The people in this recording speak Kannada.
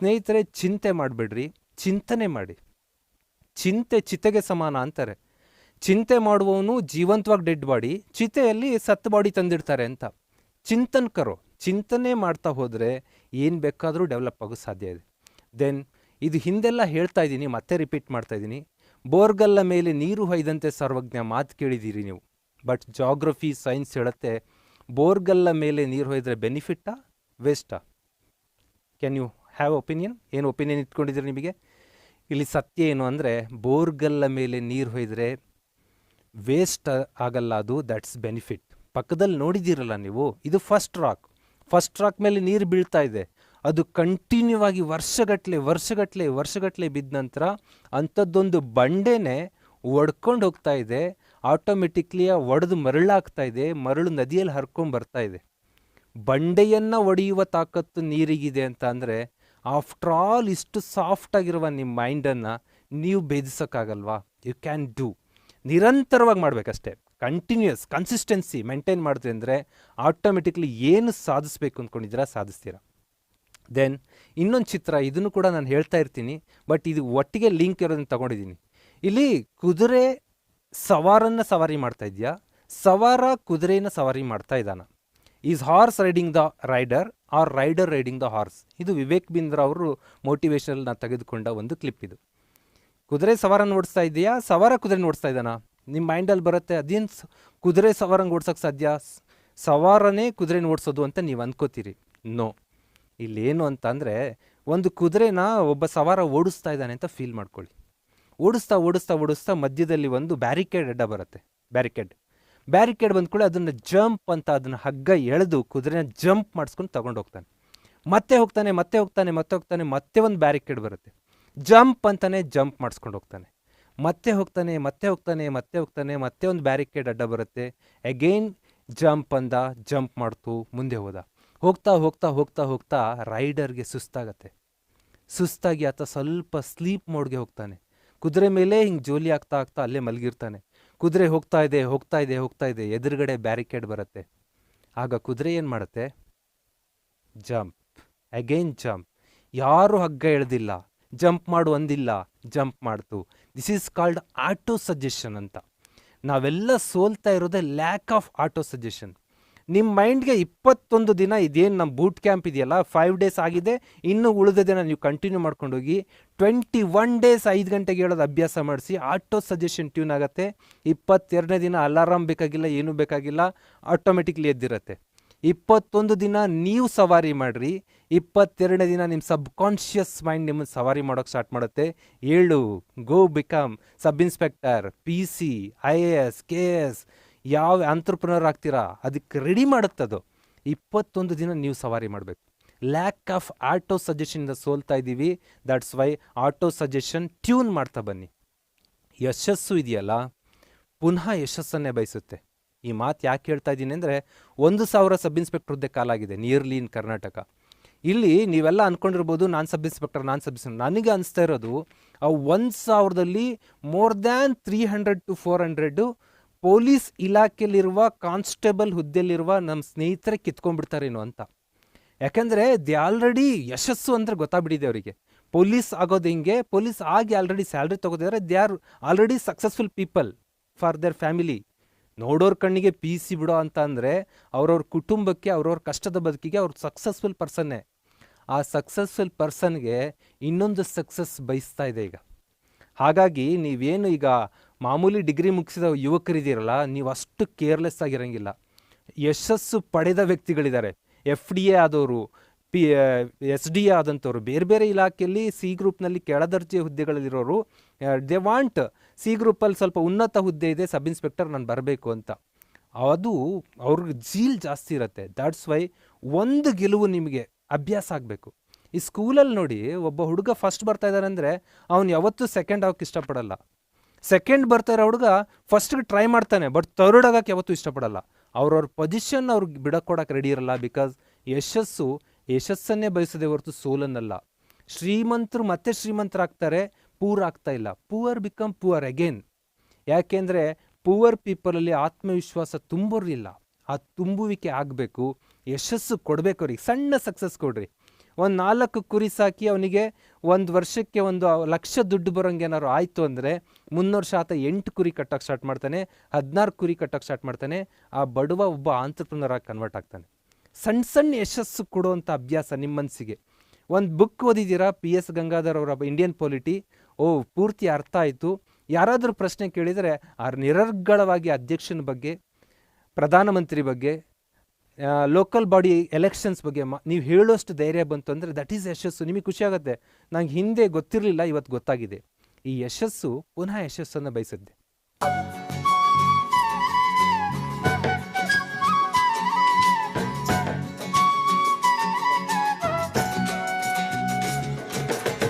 ಸ್ನೇಹಿತರೆ, ಚಿಂತೆ ಮಾಡಬೇಡ್ರಿ. ಚಿಂತನೆ ಮಾಡಿ. ಚಿಂತೆ ಚಿತೆಗೆ ಸಮಾನ ಅಂತಾರೆ. ಚಿಂತೆ ಮಾಡುವವನು ಜೀವಂತವಾಗಿ ಡೆಡ್ ಬಾಡಿ, ಚಿತೆಯಲ್ಲಿ ಸತ್ತು ಬಾಡಿ ತಂದಿಡ್ತಾರೆ ಅಂತ. ಚಿಂತನ್ ಕರೋ. ಚಿಂತನೆ ಮಾಡ್ತಾ ಹೋದರೆ ಏನು ಬೇಕಾದರೂ ಡೆವಲಪ್ ಆಗೋ ಸಾಧ್ಯ ಇದೆ. ದೆನ್, ಇದು ಹಿಂದೆಲ್ಲ ಹೇಳ್ತಾ ಇದ್ದೀನಿ, ಮತ್ತೆ ರಿಪೀಟ್ ಮಾಡ್ತಾ ಇದ್ದೀನಿ. ಬೋರ್ಗಲ್ಲ ಮೇಲೆ ನೀರು ಹೊಯ್ದಂತೆ ಸರ್ವಜ್ಞ ಮಾತು ಕೇಳಿದ್ದೀರಿ ನೀವು. ಬಟ್ ಜಾಗ್ರಫಿ, ಸೈನ್ಸ್ ಹೇಳುತ್ತೆ, ಬೋರ್ಗಲ್ಲ ಮೇಲೆ ನೀರು ಹೊಯ್ದರೆ ಬೆನಿಫಿಟ್ಟಾ, ವೇಸ್ಟಾ? ಕ್ಯಾನ್ ಯು ಹ್ಯಾವ್ ಒಪಿನಿಯನ್ ಏನು ಒಪಿನಿಯನ್ ಇಟ್ಕೊಂಡಿದ್ದೀರಿ ನಿಮಗೆ? ಇಲ್ಲಿ ಸತ್ಯ ಏನು ಅಂದರೆ, ಬೋರ್ಗಲ್ಲ ಮೇಲೆ ನೀರು ಹೊಯ್ದರೆ ವೇಸ್ಟ್ ಆಗಲ್ಲ, ಅದು ದಟ್ಸ್ ಬೆನಿಫಿಟ್ ಪಕ್ಕದಲ್ಲಿ ನೋಡಿದ್ದೀರಲ್ಲ ನೀವು, ಇದು ಫಸ್ಟ್ ರಾಕ್ ಫಸ್ಟ್ ರಾಕ್ ಮೇಲೆ ನೀರು ಬೀಳ್ತಾ ಇದೆ. ಅದು ಕಂಟಿನ್ಯೂ ಆಗಿ ವರ್ಷಗಟ್ಟಲೆ ವರ್ಷಗಟ್ಟಲೆ ವರ್ಷಗಟ್ಟಲೆ ಬಿದ್ದ ನಂತರ ಅಂಥದ್ದೊಂದು ಬಂಡೆನೇ ಒಡ್ಕೊಂಡು ಹೋಗ್ತಾ ಇದೆ. ಆಟೋಮೆಟಿಕ್ಲಿ ಒಡೆದು ಮರಳಾಗ್ತಾ ಇದೆ, ಮರಳು ನದಿಯಲ್ಲಿ ಹರ್ಕೊಂಡು ಬರ್ತಾ ಇದೆ. ಬಂಡೆಯನ್ನು ಒಡೆಯುವ ತಾಕತ್ತು ನೀರಿಗಿದೆ ಅಂತ ಅಂದರೆ ಆಫ್ಟರ್ ಆಲ್ ಇಷ್ಟು ಸಾಫ್ಟ್ ಆಗಿರುವ ನಿಮ್ಮ ಮೈಂಡನ್ನು ನೀವು ಭೇದಿಸೋಕ್ಕಾಗಲ್ವಾ? ಯು ಕ್ಯಾನ್ ಡೂ ನಿರಂತರವಾಗಿ ಮಾಡಬೇಕಷ್ಟೇ. ಕಂಟಿನ್ಯೂಯಸ್ ಕನ್ಸಿಸ್ಟೆನ್ಸಿ ಮೇಂಟೈನ್ ಮಾಡಿದ್ರಿ ಅಂದರೆ ಆಟೋಮೆಟಿಕ್ಲಿ ಏನು ಸಾಧಿಸ್ಬೇಕು ಅಂದ್ಕೊಂಡಿದ್ದೀರಾ ಸಾಧಿಸ್ತೀರಾ. ದೆನ್ ಇನ್ನೊಂದು ಚಿತ್ರ, ಇದನ್ನು ಕೂಡ ನಾನು ಹೇಳ್ತಾ ಇರ್ತೀನಿ ಬಟ್ ಇದು ಒಟ್ಟಿಗೆ ಲಿಂಕ್ ಇರೋದನ್ನು ತಗೊಂಡಿದ್ದೀನಿ. ಇಲ್ಲಿ ಕುದುರೆ ಸವಾರನ್ನು ಸವಾರಿ ಮಾಡ್ತಾ ಇದೆಯಾ? ಸವಾರ ಕುದುರೆಯನ್ನು ಸವಾರಿ ಮಾಡ್ತಾ ಇದ್ದಾನ? Is horse riding the rider or rider riding the horse ಇದು ವಿವೇಕ್ ಬಿಂದ್ರಾ ಅವರು ಮೋಟಿವೇಶನಲ್ನ ತೆಗೆದುಕೊಂಡ ಒಂದು ಕ್ಲಿಪ್ ಇದು. ಕುದುರೆ ಸವಾರನ ಓಡಿಸ್ತಾ ಇದೆಯಾ ಸವಾರ ಕುದುರೆ ಓಡಿಸ್ತಾ ಇದ್ದಾನ? ನಿಮ್ಮ ಮೈಂಡಲ್ಲಿ ಬರುತ್ತೆ, ಅದೇನು ಕುದುರೆ ಸವಾರಂಗೆ ಓಡ್ಸೋಕ್ಕೆ ಸಾಧ್ಯ? ಸವಾರನೇ ಕುದುರೆನ ಓಡಿಸೋದು ಅಂತ ನೀವು ಅಂದ್ಕೋತೀರಿ ನೋ ಇಲ್ಲೇನು ಅಂತ ಅಂದರೆ ಒಂದು ಕುದುರೆನ ಒಬ್ಬ ಸವಾರ ಓಡಿಸ್ತಾ ಇದ್ದಾನೆ ಅಂತ ಫೀಲ್ ಮಾಡ್ಕೊಳ್ಳಿ. ಓಡಿಸ್ತಾ ಓಡಿಸ್ತಾ ಓಡಿಸ್ತಾ ಮಧ್ಯದಲ್ಲಿ ಒಂದು ಬ್ಯಾರಿಕೇಡ್ ಅಡ್ಡ ಬರುತ್ತೆ. ಬ್ಯಾರಿಕೇಡ್ ಬ್ಯಾರಿಕೇಡ್ ಬಂದ್ಕೊಳ್ಳಿ ಅದನ್ನು ಜಂಪ್ ಅಂತ ಅದನ್ನು ಹಗ್ಗ ಎಳೆದು ಕುದುರೆನ ಜಂಪ್ ಮಾಡಿಸ್ಕೊಂಡು ತಗೊಂಡು ಹೋಗ್ತಾನೆ. ಮತ್ತೆ ಹೋಗ್ತಾನೆ ಮತ್ತೆ ಹೋಗ್ತಾನೆ ಮತ್ತೆ ಹೋಗ್ತಾನೆ, ಮತ್ತೆ ಒಂದು ಬ್ಯಾರಿಕೇಡ್ ಬರುತ್ತೆ. ಜಂಪ್ ಅಂತಾನೆ ಜಂಪ್ ಮಾಡಿಸ್ಕೊಂಡು ಹೋಗ್ತಾನೆ. ಮತ್ತೆ ಹೋಗ್ತಾನೆ ಮತ್ತೆ ಹೋಗ್ತಾನೆ ಮತ್ತೆ ಹೋಗ್ತಾನೆ, ಮತ್ತೆ ಒಂದು ಬ್ಯಾರಿಕೇಡ್ ಅಡ್ಡ ಬರುತ್ತೆ. ಅಗೈನ್ ಜಂಪ್ ಅಂದ, ಜಂಪ್ ಮಾಡ್ತು, ಮುಂದೆ ಹೋದ. ಹೋಗ್ತಾ ಹೋಗ್ತಾ ಹೋಗ್ತಾ ಹೋಗ್ತಾ ರೈಡರ್ಗೆ ಸುಸ್ತಾಗತ್ತೆ. ಸುಸ್ತಾಗಿ ಆತ ಸ್ವಲ್ಪ ಸ್ಲೀಪ್ ಮೋಡ್ಗೆ ಹೋಗ್ತಾನೆ. ಕುದುರೆ ಮೇಲೆ ಹಿಂಗೆ ಜೋಲಿ ಆಗ್ತಾ ಆಗ್ತಾ ಅಲ್ಲೇ ಮಲಗಿರ್ತಾನೆ. ಕುದುರೆ ಹೋಗ್ತಾ ಇದೆ ಹೋಗ್ತಾ ಇದೆ ಹೋಗ್ತಾ ಇದೆ, ಎದುರುಗಡೆ ಬ್ಯಾರಿಕೇಡ್ ಬರುತ್ತೆ. ಆಗ ಕುದುರೆ ಏನು ಮಾಡುತ್ತೆ? ಜಂಪ್. Again jump. ಯಾರು ಹಗ್ಗ ಎಳೆದಿಲ್ಲ. ಜಂಪ್ ಮಾಡು ಅಂದಿಲ್ಲ. ಜಂಪ್ ಮಾಡ್ತು. This is called auto suggestion ಅಂತ. ನಾವೆಲ್ಲ ಸೋಲ್ತಾ ಇರೋದೇ ಲ್ಯಾಕ್ ಆಫ್ ಆಟೋ ಸಜೆಷನ್ ನಿಮ್ಮ ಮೈಂಡ್ಗೆ ಇಪ್ಪತ್ತೊಂದು ದಿನ ಇದೇನು ನಮ್ಮ ಬೂಟ್ ಕ್ಯಾಂಪ್ ಇದೆಯಲ್ಲ ಫೈವ್ ಡೇಸ್ ಆಗಿದೆ, ಇನ್ನೂ ಉಳಿದ ದಿನ ನೀವು ಕಂಟಿನ್ಯೂ ಮಾಡ್ಕೊಂಡು ಹೋಗಿ ಟ್ವೆಂಟಿ ಒನ್ ಡೇಸ್ ಐದು ಗಂಟೆಗೆ ಹೇಳೋದು ಅಭ್ಯಾಸ ಮಾಡಿಸಿ ಆಟೋ ಸಜೆಷನ್ ಟ್ಯೂನ್ ಆಗುತ್ತೆ. ಇಪ್ಪತ್ತೆರಡನೇ ದಿನ ಅಲಾರಾಮ್ ಬೇಕಾಗಿಲ್ಲ, ಏನೂ ಬೇಕಾಗಿಲ್ಲ ಆಟೋಮೆಟಿಕ್ಲಿ ಎದ್ದಿರತ್ತೆ. ಇಪ್ಪತ್ತೊಂದು ದಿನ ನೀವು ಸವಾರಿ ಮಾಡಿರಿ, ಇಪ್ಪತ್ತೆರಡನೇ ದಿನ ನಿಮ್ಮ ಸಬ್ ಕಾನ್ಷಿಯಸ್ ಮೈಂಡ್ ನಿಮ್ಮನ್ನು ಸವಾರಿ ಮಾಡೋಕೆ ಸ್ಟಾರ್ಟ್ ಮಾಡುತ್ತೆ. ಏಳು go become sub inspector P C I A S K S ಯಾವ ಆಂಟ್ರಪ್ರನರ್ ಆಗ್ತೀರಾ? ಅದಕ್ಕೆ ರೆಡಿ ಮಾಡುತ್ತದು. ಇಪ್ಪತ್ತೊಂದು ದಿನ ನೀವು ಸವಾರಿ ಮಾಡಬೇಕು. ಲ್ಯಾಕ್ ಆಫ್ ಆಟೋ ಸಜೆಷನಿಂದ ಸೋಲ್ತಾ ಇದ್ದೀವಿ. That's why auto suggestion tune ಮಾಡ್ತಾ ಬನ್ನಿ. ಯಶಸ್ಸು ಇದೆಯಲ್ಲ? ಪುನಃ ಯಶಸ್ಸನ್ನೇ ಬಯಸುತ್ತೆ. ಈ ಮಾತು ಯಾಕೆ ಹೇಳ್ತಾ ಇದ್ದೀನಿ ಅಂದರೆ, ಒಂದು ಸಾವಿರ ಸಬ್ ಇನ್ಸ್ಪೆಕ್ಟರ್ ಹುದ್ದೆ ಕಾಲಾಗಿದೆ ನಿಯರ್ಲಿ ಇನ್ ಕರ್ನಾಟಕ. ಇಲ್ಲಿ ನೀವೆಲ್ಲ ಅಂದ್ಕೊಂಡಿರ್ಬೋದು ನಾನು ಸಬ್ ಇನ್ಸ್ಪೆಕ್ಟರ್ ನಾನು ಸಬ್ ಇನ್ಸ್ಪೆಕ್ಟರ್ ನನಗೆ ಅನಿಸ್ತಾ ಇರೋದು, ಆ ಒಂದು ಸಾವಿರದಲ್ಲಿ more than three hundred to four hundred police ಇಲಾಖೆಯಲ್ಲಿರುವ constable ಹುದ್ದೆಯಲ್ಲಿರುವ ನಮ್ಮ ಸ್ನೇಹಿತರೆ ಕಿತ್ಕೊಂಡ್ಬಿಡ್ತಾರೇನೋ ಅಂತ. ಯಾಕಂದರೆ ದಿ ಆಲ್ರೆಡಿ ಯಶಸ್ಸು ಅಂದರೆ ಗೊತ್ತಾಗ್ಬಿಟ್ಟಿದೆ ಅವರಿಗೆ. ಪೊಲೀಸ್ ಆಗೋದು ಹಿಂಗೆ? ಪೊಲೀಸ್ ಆಗಿ already salary ತೊಗೋದಿದ್ದಾರೆ they are already successful people for their family. ನೋಡೋರ್ ಕಣ್ಣಿಗೆ ಪಿ ಸಿ ಬಿಡೋ ಅಂತ ಅಂದರೆ ಅವ್ರವ್ರ ಕುಟುಂಬಕ್ಕೆ, ಅವ್ರವ್ರ ಕಷ್ಟದ ಬದುಕಿಗೆ ಅವ್ರ ಸಕ್ಸಸ್ಫುಲ್ ಪರ್ಸನ್ನೇ. ಆ ಸಕ್ಸಸ್ಫುಲ್ ಪರ್ಸನ್ಗೆ ಇನ್ನೊಂದು ಸಕ್ಸಸ್ ಬಯಸ್ತಾ ಇದೆ ಈಗ. ಹಾಗಾಗಿ ನೀವೇನು ಈಗ ಮಾಮೂಲಿ ಡಿಗ್ರಿ ಮುಗಿಸಿದ ಯುವಕರಿದ್ದೀರಲ್ಲ, ನೀವು ಅಷ್ಟು ಕೇರ್ಲೆಸ್ ಆಗಿರಂಗಿಲ್ಲ. ಯಶಸ್ಸು ಪಡೆದ ವ್ಯಕ್ತಿಗಳಿದ್ದಾರೆ. ಎಫ್ ಡಿ ಎ ಆದವರು, ಪಿ ಎಸ್ ಡಿ ಎ ಆದಂಥವ್ರು, ಬೇರೆ ಬೇರೆ ಇಲಾಖೆಯಲ್ಲಿ ಸಿ ಗ್ರೂಪ್ನಲ್ಲಿ ಕೆಳದರ್ಜೆ ಹುದ್ದೆಗಳಲ್ಲಿರೋರು ದೇ ವಾಂಟ್ ಸಿ ಗ್ರೂಪಲ್ಲಿ ಸ್ವಲ್ಪ ಉನ್ನತ ಹುದ್ದೆ ಇದೆ, ಸಬ್ ಇನ್ಸ್ಪೆಕ್ಟರ್ ನಾನು ಬರಬೇಕು ಅಂತ. ಅದು ಅವ್ರಿಗೆ ಜೀಲ್ ಜಾಸ್ತಿ ಇರುತ್ತೆ. ದಾಟ್ಸ್ ವೈ ಒಂದು ಗೆಲುವು ನಿಮಗೆ ಅಭ್ಯಾಸ ಆಗಬೇಕು. ಈ ಸ್ಕೂಲಲ್ಲಿ ನೋಡಿ, ಒಬ್ಬ ಹುಡುಗ ಫಸ್ಟ್ ಬರ್ತಾ ಇದ್ದಾರೆ ಅಂದರೆ, ಅವ್ನು ಯಾವತ್ತೂ ಸೆಕೆಂಡ್ ಆಗೋಕ್ಕೆ ಇಷ್ಟಪಡಲ್ಲ. ಸೆಕೆಂಡ್ ಬರ್ತಾ ಇರೋ ಹುಡುಗ ಫಸ್ಟ್ಗೆ ಟ್ರೈ ಮಾಡ್ತಾನೆ ಬಟ್ ಥರ್ಡ್ ಆಗಕ್ಕೆ ಯಾವತ್ತೂ ಇಷ್ಟಪಡಲ್ಲ. ಅವ್ರವ್ರ ಪೊಸಿಷನ್ ಅವ್ರಿಗೆ ಬಿಡಕ್ಕೊಡಕ್ಕೆ ರೆಡಿ ಇರಲ್ಲ ಬಿಕಾಸ್ ಯಶಸ್ಸು ಯಶಸ್ಸನ್ನೇ ಬಯಸದೆ ಹೊರತು ಸೋಲನ್ನಲ್ಲ. ಶ್ರೀಮಂತರು ಮತ್ತೆ ಶ್ರೀಮಂತರಾಗ್ತಾರೆ ಪೂರ್ ಆಗ್ತಾ ಇಲ್ಲ. ಪೂವರ್ ಬಿಕಮ್ ಪೂವರ್ ಅಗೇನ್ ಯಾಕೆಂದರೆ ಪೂವರ್ ಪೀಪಲಲ್ಲಿ ಆತ್ಮವಿಶ್ವಾಸ ತುಂಬೋರಿಲ್ಲ ಆ ತುಂಬುವಿಕೆ ಆಗಬೇಕು, ಯಶಸ್ಸು ಕೊಡಬೇಕು ಅವ್ರಿಗೆ. ಸಣ್ಣ ಸಕ್ಸಸ್ ಕೊಡ್ರಿ. ಒಂದು ನಾಲ್ಕು ಕುರಿ ಸಾಕಿ ಅವನಿಗೆ ಒಂದು ವರ್ಷಕ್ಕೆ ಒಂದು ಲಕ್ಷ ದುಡ್ಡು ಬರೋಂಗೆ ಏನಾದ್ರು ಆಯಿತು ಅಂದರೆ ಮುನ್ನೂರು ಶಾತ ಎಂಟು ಕುರಿ ಕಟ್ಟೋಕ್ಕೆ ಸ್ಟಾರ್ಟ್ ಮಾಡ್ತಾನೆ, ಹದಿನಾರು ಕುರಿ ಕಟ್ಟೋಕ್ಕೆ ಸ್ಟಾರ್ಟ್ ಮಾಡ್ತಾನೆ, ಆ ಬಡವ ಒಬ್ಬ ಆಂಟ್ರಪ್ರನರ್ ಕನ್ವರ್ಟ್ ಆಗ್ತಾನೆ. ಸಣ್ಣ ಸಣ್ಣ ಯಶಸ್ಸು ಕೊಡುವಂಥ ಅಭ್ಯಾಸ ನಿಮ್ಮ ಮನಸ್ಸಿಗೆ ಒಂದು ಬುಕ್ ಓದಿದ್ದೀರಾ? ಪಿ ಎಸ್ ಗಂಗಾಧರ್ ಅವರ ಇಂಡಿಯನ್ ಪೊಲಿಟಿ ಓ, ಪೂರ್ತಿ ಅರ್ಥ ಆಯಿತು. ಯಾರಾದರೂ ಪ್ರಶ್ನೆ ಕೇಳಿದರೆ, ಆ ನಿರರ್ಗಳವಾಗಿ ಅಧ್ಯಕ್ಷನ ಬಗ್ಗೆ, ಪ್ರಧಾನಮಂತ್ರಿ ಬಗ್ಗೆ ಲೋಕಲ್ ಬಾಡಿ ಎಲೆಕ್ಷನ್ಸ್ ಬಗ್ಗೆ ನೀವು ಹೇಳೋಷ್ಟು ಧೈರ್ಯ ಬಂತು ಅಂದರೆ ದಟ್ ಈಸ್ ಯಶಸ್ಸು. ನಿಮಗೆ ಖುಷಿ ಆಗುತ್ತೆ. ನಂಗೆ ಹಿಂದೆ ಗೊತ್ತಿರಲಿಲ್ಲ ಇವತ್ತು ಗೊತ್ತಾಗಿದೆ. ಈ ಯಶಸ್ಸು ಪುನಃ ಯಶಸ್ಸನ್ನು ಬಯಸುತ್ತೆ